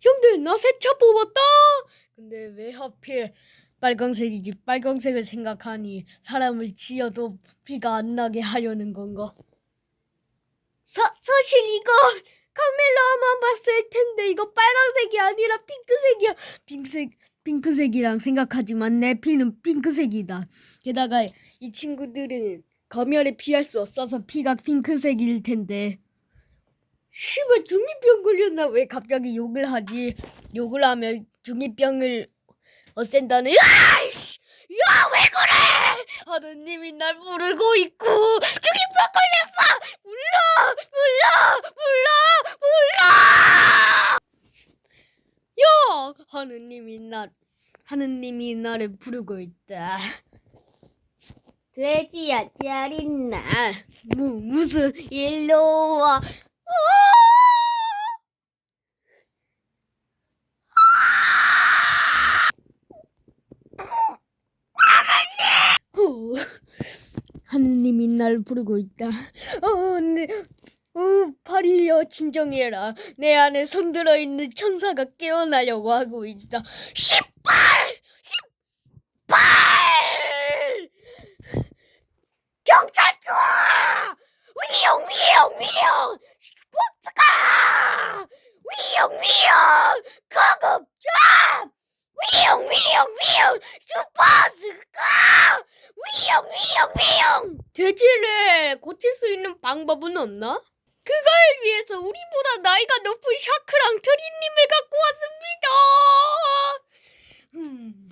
형들 나 새 차 뽑았다. 근데 왜 하필 빨강색이지? 빨강색을 생각하니 사람을 지어도 피가 안 나게 하려는 건가? 사 사실 이거 카메라만 봤을 텐데 이거 빨강색이 아니라 핑크색이야. 핑크색 핑크색이랑 생각하지만 내 피는 핑크색이다. 게다가 이 친구들은 검열에 피할 수 없어서 피가 핑크색일 텐데. 씨발 중이병 걸렸나 왜 갑자기 욕을 하지? 욕을 하면 중이병을 없앤다는 야이씨 야왜 그래? 하느님이 날 부르고 있고 중이병 걸렸어 몰라 몰라 몰라 몰라 야 하느님이 나 하느님이 나를 부르고 있다. 돼지야 잘 있나? 무 무슨 일로 와? 하느님이 날 부르고 있다. 어, 네, 어, 파리여 진정해라. 내 안에 손들어 있는 천사가 깨어나려고 하고 있다. 씨발! 씨발! 경찰서! 위용 위용 위용! 스포츠카! 위용 위용! 고급점! 위용 위용 위용! 슈퍼스카! 위용 위용 위용! 돼지를 고칠 수 있는 방법은 없나? 그걸 위해서 우리보다 나이가 높은 샤크랑 트리님을 갖고 왔습니다. 음,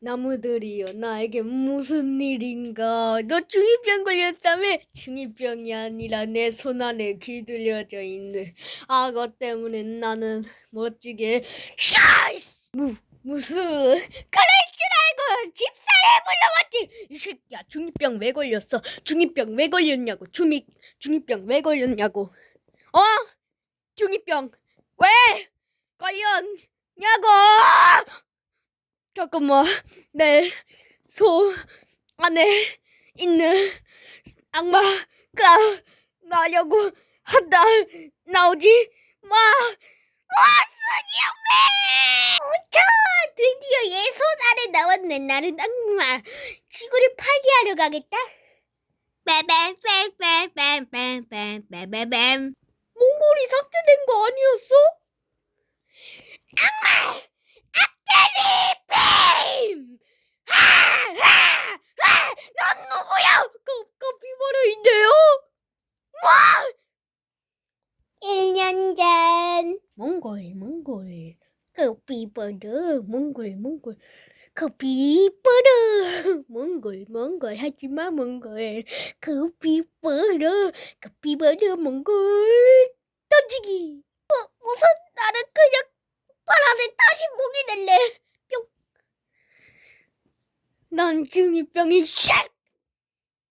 나무들이여 나에게 무슨 일인가? 너 중이병 걸렸다며? 중이병이 아니라 내 손 안에 귀들려져 있는 악어 때문에 나는 멋지게 샤이스 무 무슨 그럴 줄 알고 집사를 불러왔지. 이 새끼야 중이병 왜 걸렸어? 중이병 왜 걸렸냐고 중이 중이병 왜 걸렸냐고. 어? 중이병 왜 걸렸냐고! 잠깐만 내소 안에 있는 악마가 나려고 한다. 나오지 마 저 드디어 얘손 안에 나왔네 나는 악마. 지구를 파괴하러 가겠다. 빰빰빰빰빰빰빰빰빰 몽골이 삭제된 거 아니었어? 악마! 악테리빔 하하하! 난 누구야? 카, 카피바라인데요? 1년 전 몽골 몽골 커피버드 몽골 몽골 카피바라 몽골 몽골 하지마 몽골 카피바라 카피바라 몽골 던지기 무슨 나는 그냥 바람에 다시 목이 될래. 난 중이병이 샥